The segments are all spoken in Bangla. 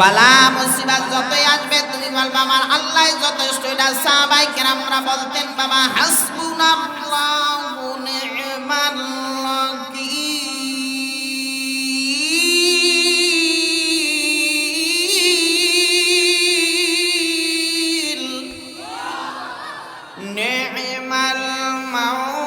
বালা মুসিবত যতই আসবে, তুমি বলবা, আমার আল্লাহ যথেষ্ট। এটা সাহাবাই কেরামরা বলতেন, বাবা, হাসবুনাল্লাহু নি'মাল ওয়াকিল নি'মাল মাওলা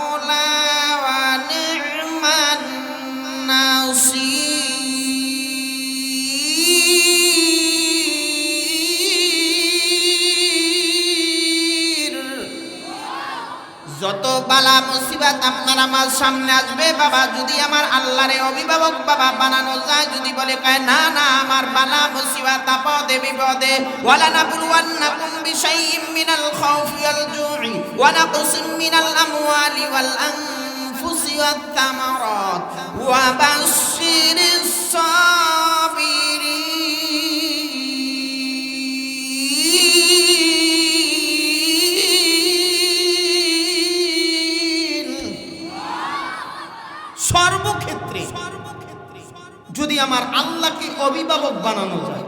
বালা মুসিবত আপনার আমার সামনে আসবে। বাবা, যদি আমার আল্লাহরে অভিভাবক বাবা বানানো যায়, যদি বলে কয়, না না, আমার বালা মুসিবত আপদে, বিপদে, ওয়ালা নাবলুওয়ান্নাকুম বিশাইইম মিনাল খাউফি ওয়াল জু'i ওয়া নাকসিম মিনাল আমওয়ালি ওয়াল আনফুসি ওয়াত তামারাত, ওয়া বাশশিরিস অভিভাবক বানানো যায়।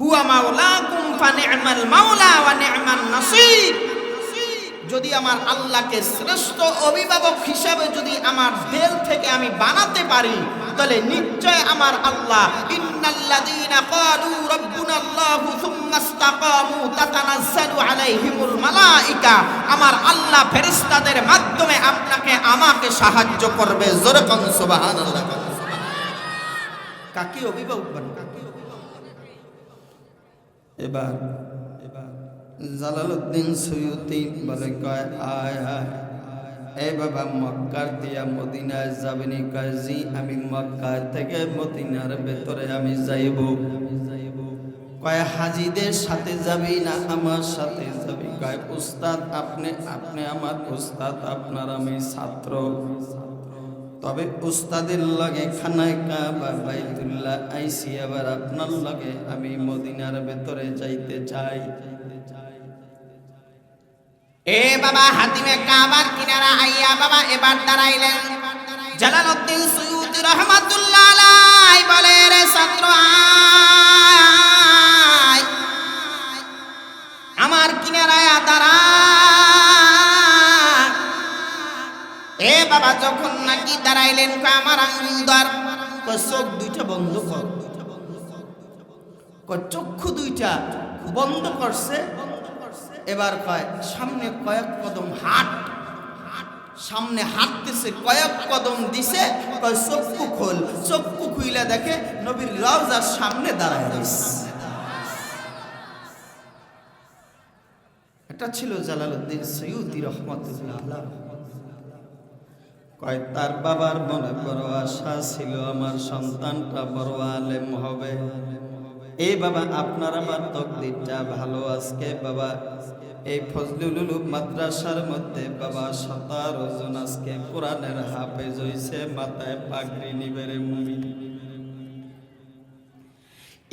হুয়া মাওলাকুম ফানি'মাল মাওলা ওয়া নি'মান নাসির। যদি আমার আল্লাহকে শ্রেষ্ঠ অভিভাবক হিসাবে যদি আমার দিল থেকে আমি বানাতে পারি, তাহলে নিশ্চয় আমার আল্লাহ ইন্নাল্লাযীনা ক্বালু সুম্মা ইসতাকামু আলাইহিমুল আমার আল্লাহ ফেরেশতাদের মাধ্যমে আপনাকে আমাকে সাহায্য করবে। জোরে কোন সুবহানাল্লাহ। কাকে অভিভাবক বানাবে এবার এবার, জালালউদ্দিন সৈয়দি বলে কয়, আয় আয় এ বাবা মক্কার দিয়া মদিনায় যাবেনি কয়, জি, আমি মক্কা থেকে মদিনার ভেতরে আমি যাইব। কয়, হাজিদের সাথে যাবি না, আমার সাথে যাবি? কয়, উস্তাদ, আপনি আপনি আমার উস্তাদ, আপনার আমি ছাত্র। তবে উস্তাদের লগে খানায় কাবা, বাইতুল্লাহ আইসি, আবার আপনার লগে আমি মদিনার ভেতরে যাইতে চাই। এ বাবা, হাতিমে কাবার কিনারা আইয়া বাবা, এবার দাঁড়াইলেন। জালালউদ্দিন সুয়ুতি রহমাতুল্লাহ আলাই বলে, রে ছাত্র আমার কিনারায় দাঁড়া বাবা যখন নাকি দাঁড়াইলেন আমার আঙ্গুল চোখ দুইটা বন্ধ কর। চক্ষু দুইটা বন্ধ করছে। এবার কয়, সামনে কয়েক কদম হাট। সামনে হাঁটতেছে, কয়েক কদম দিছে। কয়, চক্ষু খোল। চক্ষু খুইলা দেখে নবীর রওজার সামনে দাঁড়ায় রয়েছে এটা ছিল জালালউদ্দিন সৈয়দি রহমতুল্লাহ। কয়, তার বাবার মনে বড় আশা ছিল আমার সন্তানটা বড় আলেম হবে। এই বাবা, আপনার আমার তকদিরটা ভালো আজকে, বাবা। এই ফজলুল মাদ্রাসার মধ্যে বাবা, সতেরো জন আজকে কোরআনের হাফেজ হইছে, মাথায় পাগড়ি নিবেরে মুমি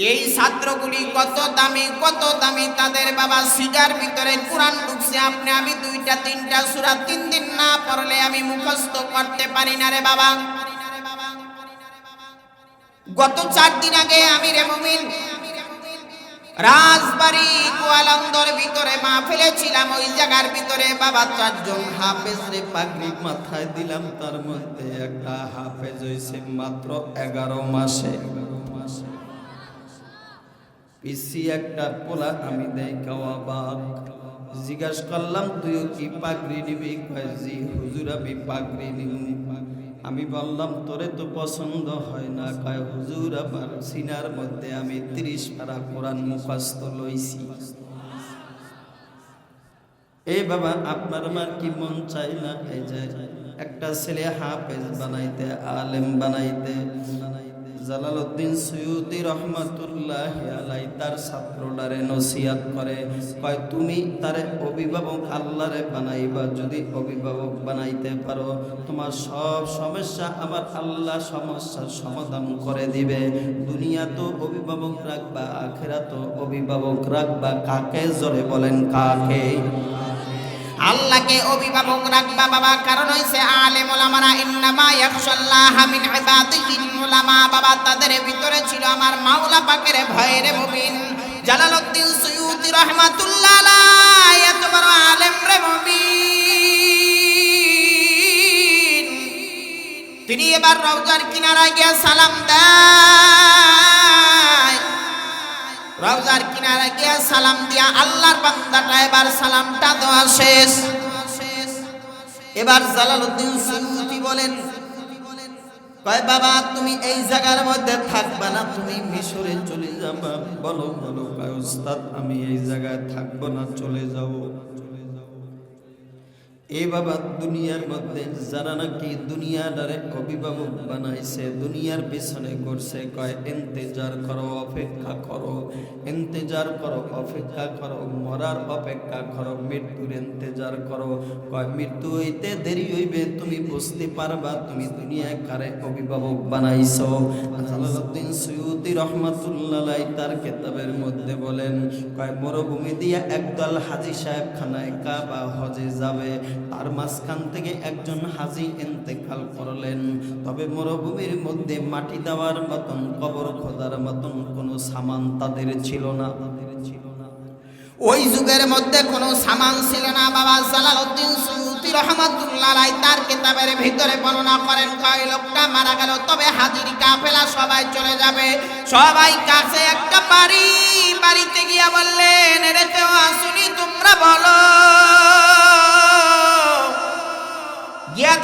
এই ছাত্রগুলি কত দামি কত দামি, তাদের বাবা সিগার ভিতরে কোরআন ঢুকছে। আপনি, আমি দুইটা, তিনটা সূরা তিন দিন না পড়লে আমি মুখস্থ করতে পারি না রে বাবা। গত চার দিন আগে আমি রে মুমিন রাজবাড়ি গোয়ালন্দর ভিতরে মা ফেলেছিলাম। ওই জায়গার ভিতরে বাবা চারজন হাফেজ রে পাগড়ি মাথায় দিলাম। তার মধ্যে একটা হাফেজ হয়েছে মাত্র এগারো মাসে এগারো মাসে। পিসি একটা পোলা, আমি দেয় খাওয়া বাপ জিজ্ঞাস করলাম, তুইও কি পাগড়ি নিবি? জি, হুজুর, আমি পাগড়ি নিব। আমি বললাম, তোরে তো পছন্দ হয় না। কয়, হুজুর, আমার সিনার মধ্যে আমি তিরিশ পারা কোরআন মুখস্থ লইছি। এই বাবা, আপনার আমার কি মন চাই না? এই যে একটা ছেলে হাফেজ বানাইতে, আলেম বানাইতে। জালালউদ্দিন সৈয়দি রহমাতুল্লাহ আলাই তার ছাত্রটারে নসিয়াত করে, কয়, তুমি তারে অভিভাবক আল্লাহরে বানাইবা, যদি অভিভাবক বানাইতে পারো, তোমার সব সমস্যা আমার আল্লাহ সমস্যার সমাধান করে দিবে। দুনিয়া তো অভিভাবক রাখবা আখেরা তো অভিভাবক রাখবা। কাকে? জোরে বলেন, কাকে? আল্লাহকে অভিভাবক রাখবা বাবা, কারণ হইছে আলেম ওলামারা ইন্নামা ইয়াখশাল্লাহ মিন ইবাদিহিল উলামা। বাবা, তাদের ভিতরে ছিল আমার মাওলা পাকের ভয়ের মুমিন। জালালউদ্দিন সুয়ুতি রহমাতুল্লাহ আলাইহি, এত বড় আলেম রে মুমিন। তিনি এবার রওজার কিনারায় গিয়া সালাম দেয়। রওজার কিনারে গিয়া সালাম দিয়া আল্লাহর বান্দাটা এবার সালামটা দেওয়া শেষ। এবার জালালউদ্দিন সুয়ুতি বলেন, কয় বাবা, তুমি এই জায়গার মধ্যে থাকবা না? তুমি মিশরে চলে যাবা। বলো বলো, কয় উস্তাদ, আমি এই জায়গায় থাকব না, চলে যাব। এ বাবা দুনিয়ার মধ্যে যারা নাকি দুনিয়াটারে অভিভাবক বানাইছে, দুনিয়ার পিছনে করছে কয় এন্তেজার করো, অপেক্ষা করো এন্তেজার করো, অপেক্ষা করো, মরার অপেক্ষা করো, মৃত্যুর এন্তেজার করো। কয়, মৃত্যু হইতে দেরি হইবে, তুমি বুঝতে পারবা, তুমি দুনিয়ায় কারে অভিভাবক বানাইছো? জালালউদ্দিন সৈয়দি রহমাতুল্লাহ তার কেতাবের মধ্যে বলেন, কয়, মরুভূমি দিয়া একদল হাজি সাহেব খানায় কাবা হজে যাবে তার মাঝখান থেকে একজন হাজি ইন্তেকাল করলেন। তবে মরুভূমির মধ্যে মাটি দেওয়ার মতন, কবর খোদার মতন কোনো সামান তাদের ছিল না। ওই যুগের মধ্যে কোনো সামান ছিল না। বাবা জালালউদ্দিন সুয়ুতি রহমাতুল্লাহ আলাই তার কিতাবের ভিতরে বর্ণনা করেন, কয় লোকটা মারা গেল, তবে হাজির কাফেলা সবাই চলে যাবে। সবাই কাছে একটা বাড়ি, বাড়িতে গিয়া বললেন, রে কেউ আসুনি তোমরা বলো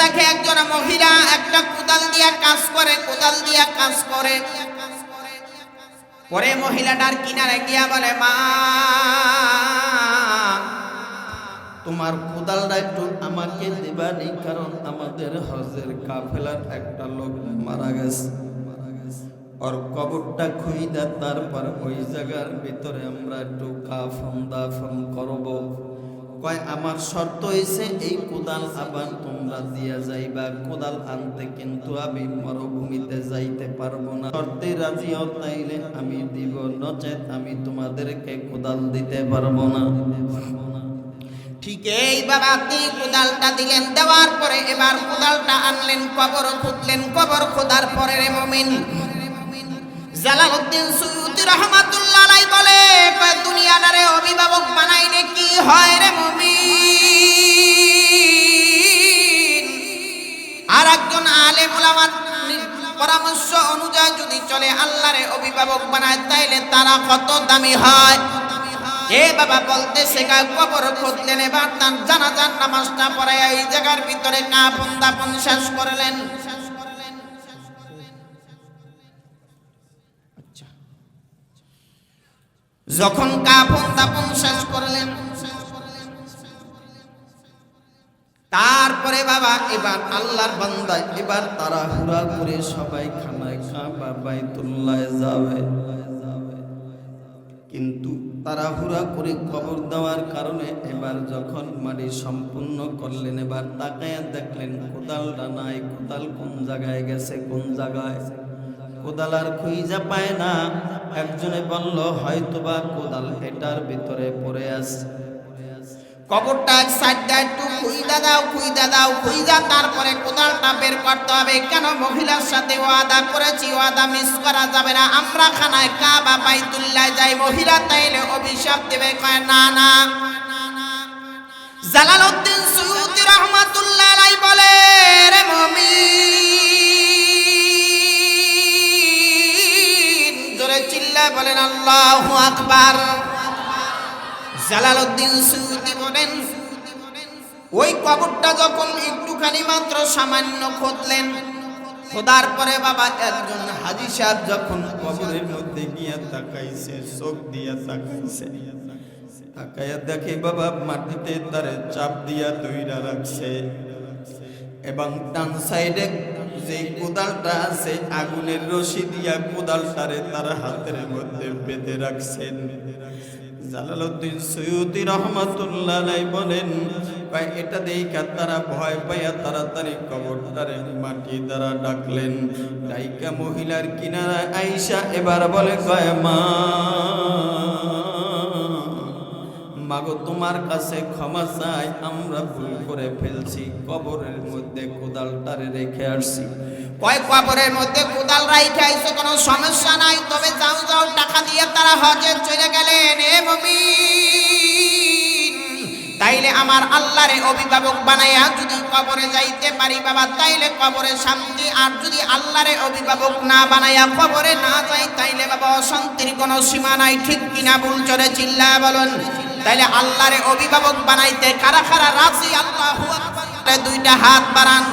দেখে একজন মহিলা একটা কোদাল দিয়া কাজ করে, কোদাল দিয়া কাজ করে। পরে মহিলাটার কিনারে গিয়া বলে, মা, তোমার কোদালটা একটু আমাকে দেবানি কারণ আমাদের হজের কাফেলার একটা লোক মারা গেছে। ওর কবরটা খুইদা, তারপর ওই জায়গার ভিতরে আমরা একটু কাফন দাফন করব। কয়, আমার শর্ত হয়েছে এই কোদাল আবার তোমরা দিয়া যাইবা। কোদাল আনতে কিন্তু আমি মরুভূমিতে যাইতে পারব না। শর্তে রাজি হও তাইলে আমি দিব। নচেত আমি তোমাদেরকে কোদাল দিতে পারব না। ঠিক এই তিনি কোদালটা দিলেন। দেওয়ার পরে এবার কোদালটা আনলেন, কবর খুঁজলেন কবর খোদার পরে রে মমিন জালালউদ্দিন সুয়ুতি রহমাতুল্লাহ আলাই বলে দুনিয়াটারে অভিভাবক বানাইলে কি হয় রে মুমিন? আর একজন আলেম ওলামার পরামর্শ অনুযায়ী যদি চলে আল্লাহরে অভিভাবক বানায়, তাইলে তারা কত দামি হয়? এ বাবা বলতে শেখা কবর খুঁজলেন এবার তার জানাজার নামাজটা পড়ে এই জায়গার ভিতরে কাপন দাপন শেষ করলেন। যখন কাপন দাপন শেষ করলেন, তারপরে বাবা এবার আল্লাহর বান্দা এবার তারা হুরা করে সবাই খানায় কাবা বাইতুল্লাহ যাবে। কিন্তু তারা হুরা করে খবর দেওয়ার কারণে এবার যখন মাটি সম্পূর্ণ করলেন, এবার তাকায় দেখলেন কোদালটা নাই। কোদাল কোন জায়গায় গেছে? কোন জায়গায়? কোদাল আর খুঁজা পায় না। একজনে বলল, হয়তোবা কোদাল এটার ভিতরে পড়ে আছে। কবরটা একটু খুইদা দাও খুইদা দাও খুইদা তারপরে কোদালটা বের করতে হবে। কেন মহিলার সাথে ওয়াদা করেছি? ওয়াদা মিস করা যাবে না। আমরা খানায় কাবা, বাইতুল্লাহ যাই। মহিলা তাইলে অভিশাপ দেবে। কয়, না না। জালালউদ্দিন সুয়ুতি রহমাতুল্লাহ আলাই বলে, রে মুমিন। বলেন, আল্লাহু আকবার। জালালউদ্দিন সুয়ুতি বলেন, ওই কবরটা যখন একটুখানি মাত্র সামান্য খুঁজলেন খোদার পরে বাবা একজন হাজি সাহেব যখন কবরের মধ্যে গিয়া তাকাইছে, চোখ দিয়া তাকাইছে, তাকাইয়া দেখে বাবা মাটিতে তারে চাপ দিয়া দইরা রাখছে এবং ডান সাইডে যে কোদালটা আছে, আগুনের রশি দিয়া কোদালটারে তার হাতের মধ্যে বেঁধে রাখছেন। জালালউদ্দিন সৈয়দি রহমাতুল্লাহ বলেন এটা দেখা তারা ভয় পাইয়া তাড়াতাড়ি কবরটারে মাটি দ্বারা ডাকলেন। ডাইকা মহিলার কিনারা আইসা এবার বলে, কয় মা মাগো তোমার কাছে ক্ষমা চাই। আমরা ভুল করে ফেলছি, কবরের মধ্যে কোদালটারে রেখে আসছি। কয় কবরের মধ্যে কোদাল রাইখে আইছে, কোনো সমস্যা নাই? তবে যাও যাও, টাকা দিয়ে তারা হজে চলে গেলেন, এ মুমিন। তাইলে আমার আল্লাহরে অভিভাবক বানাইয়া যদি কবরে যাইতে পারি বাবা, তাইলে কবরে শান্তি। আর যদি আল্লাহরে অভিভাবক না বানাইয়া কবরে না যাই, তাইলে বাবা, অশান্তির কোনো সীমা নাই। ঠিক কিনা ভুল চলে চিল্লা বলুন। তাইলে আল্লাহরে অভিভাবক বানাইতে কারা কারা রাজি? আল্লাহ দুইটা হাত বাড়ান।